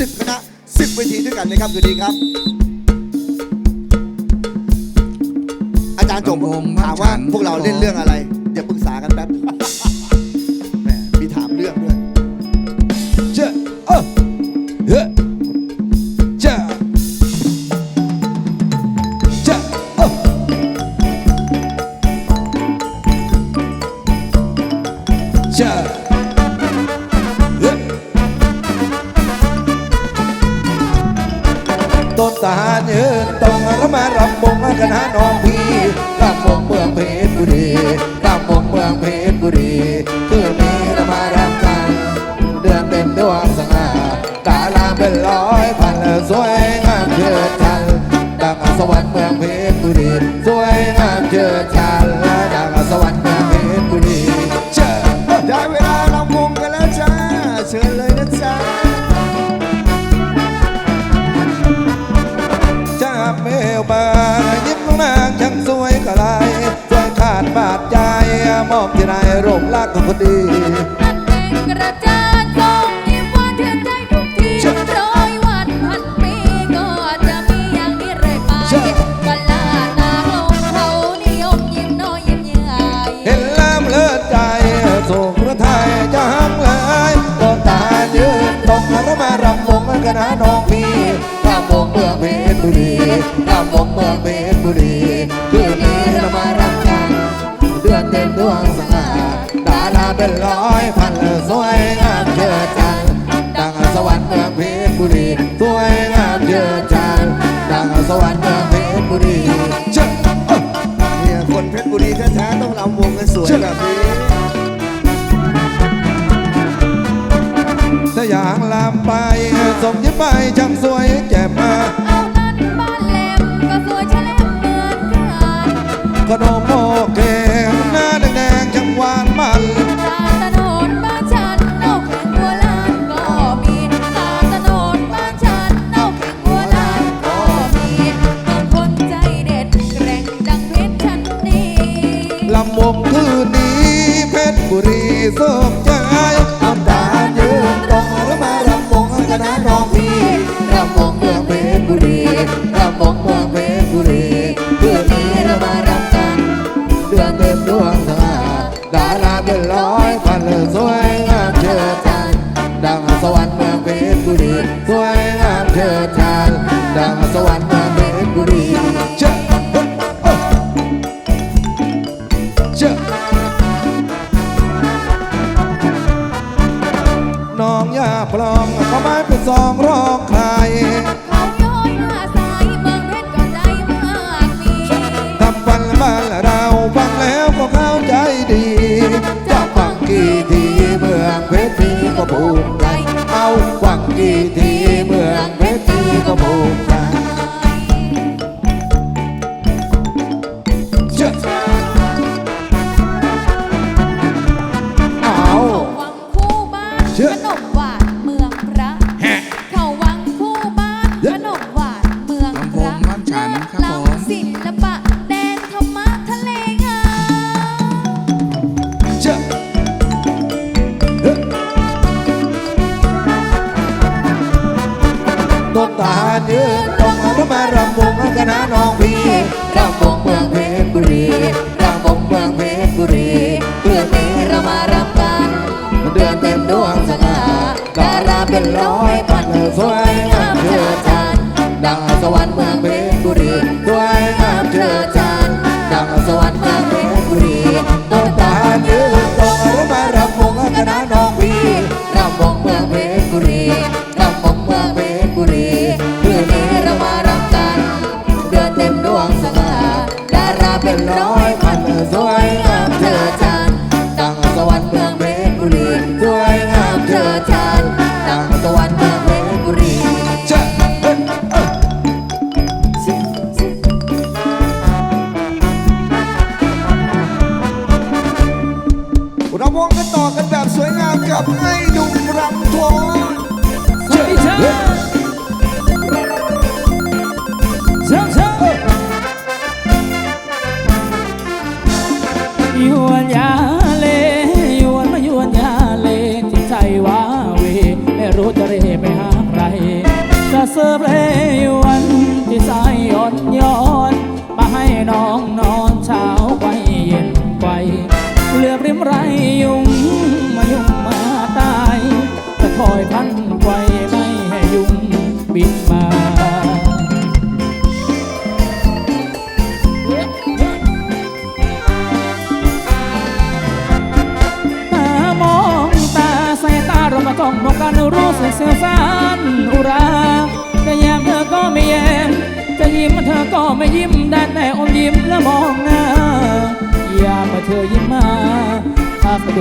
10คณะ10เวทีด้วยกันนะครับคืนนี้ครับ อาจารย์จบถามว่าพวกเราเล่นเรื่องอะไร เดี๋ยวปรึกษากันแป๊บ ต้นสายืนต้องระมารับมงกันหาน้องพี่รำบงเมืองเพชรบุรีรำบงเมืองเพชรบุรีคือมีระมารำกันเดือนเต็มด้วงสง่ากาลาเป็นร้อยพันสวยงามเชิดชันดังสวรรค์เมืองเพชร รักคนดีกระจาดสงยิ้มวานเทือนใจทุกทีร้อยวันพันปีก็จะมีอย่างนี้ไรไปบนลาตาเขเขานิยมยิ้มน้อยยิ้มใหญ่เห็นแล้วเลิศใจสุขพระไทยจะห้ามเลยก็ตาเยืนตกนรมารำวงกันหาน้องพี่รำวงเมื่องเพชรบุรีรำวง con no moque del. ันต่อกันแบบสวยงามกับไอ้ดุมรำทองสวัสดีเธอเธอเธออยวนยาเลยวนมายวนยาเลที่ใจว้าเวไม่รู้จะเร่ไปหาใครจะเสิร์ฟเลย ไ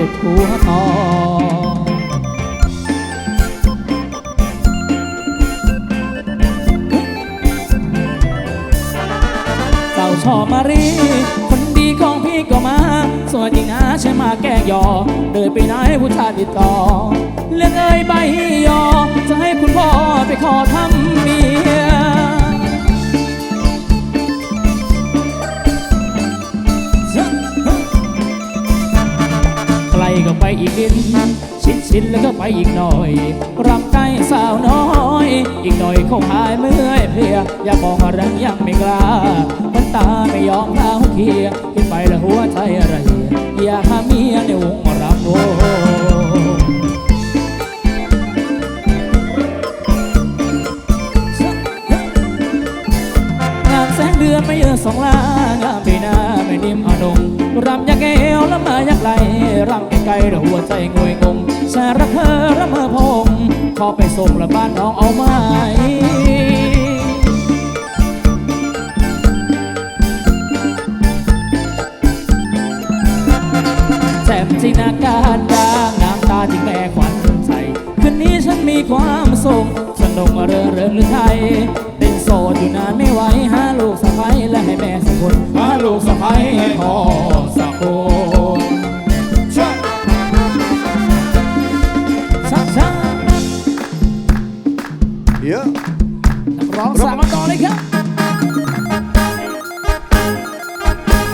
ถ้าสะดุดหัวทอเจ้าชอบมารีคนดีของพี่ก็มาสวยจริงนะใช่มาแก้ยอ เดินไปไหนผู้ชายติดต่อเรื่องเอ้ยใบยอ จะให้คุณพ่อไปขอทำเมีย ก็ไปอีกนิดชิดชิดแล้วก็ไปอีกหน่อยรำใกล้สาวน้อย อีกหน่อยคงหายเมื่อยเพลียอย่ามองอะไรยังไม่กล้ามันตาไม่ยอมเท้าเคียร์คิดไปแล้วหัวใจอะไรอยากห กลๆแล้วหัวใจงวยงงสนรักเธอระเมอพงขอไปส่งละบ้านน้องเอาไหมแจ่มจินาการดางงามตาจริงแม่ขวัญใจคืนนี้ฉันมีความสุขสนุกเริงเริงหรือไทยเป็นโสดอยู่นานไม่ไหวหาลูกสะใภ้และให้แม่สักคนหาลูกสะใภ้ให้พ่อสักคน ร้องสามต่อเลยครับ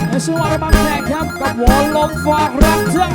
ในช่วงอัลบั้มแรกครับกับวอลลมฝากรักเธอ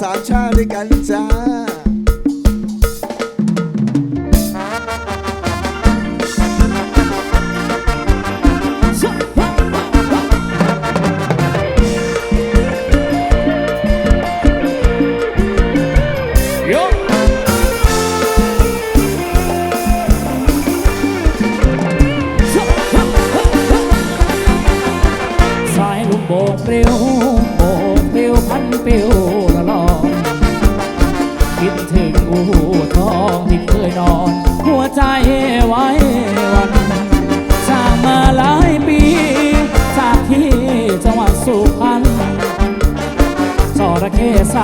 สามชาติด้วยกันจ้าเร็ว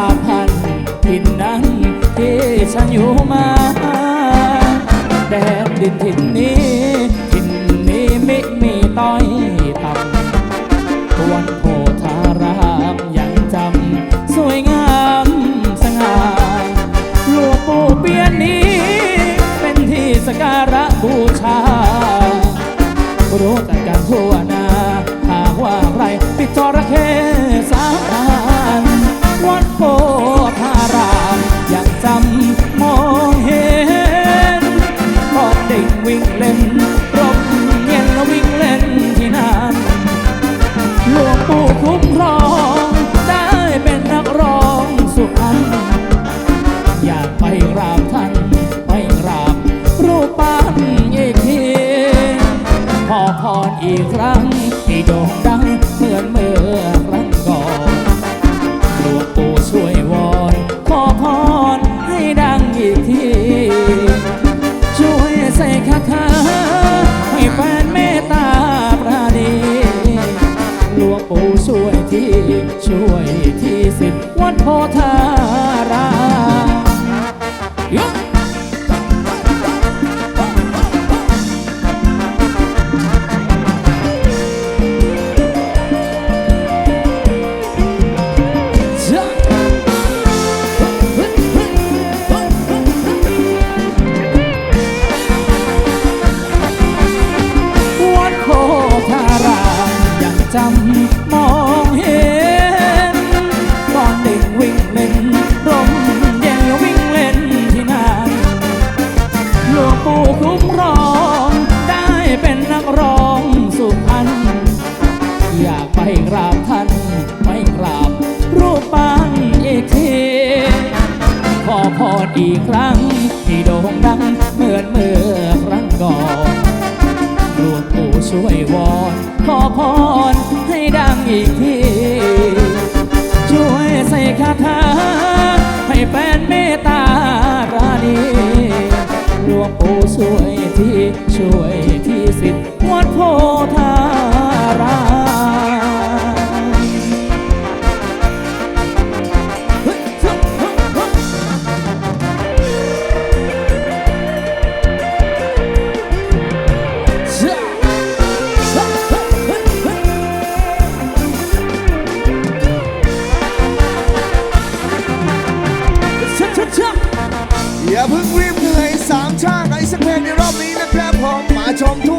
าพันที่นนั้นที่ฉันอยู่มา แดนดินถิ่น อีกครั้งให้โด่งดังเหมือนเมื่อครั้งก่อนหลวงปู่ช่วยวอนขอพรให้ดังอีกที ช่วยใส่คาถาให้แฟนเมตตาปราณีหลวงปู่ช่วยที่ช่วยที่สิบวัดโพธาราม คาถาให้แฟนเมตตาราณีหลวงปู่ช่วยที่ช่วยที่สิทธิ์วัดโพธา son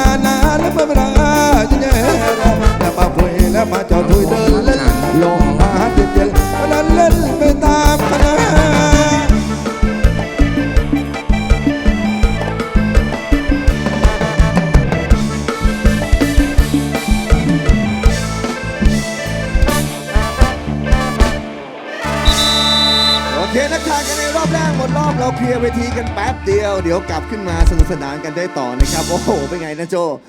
na na na na ับขึ้นมาสนุกสนานกันได้ต่อนะครับ โอ้โห เป็นไงนะโจ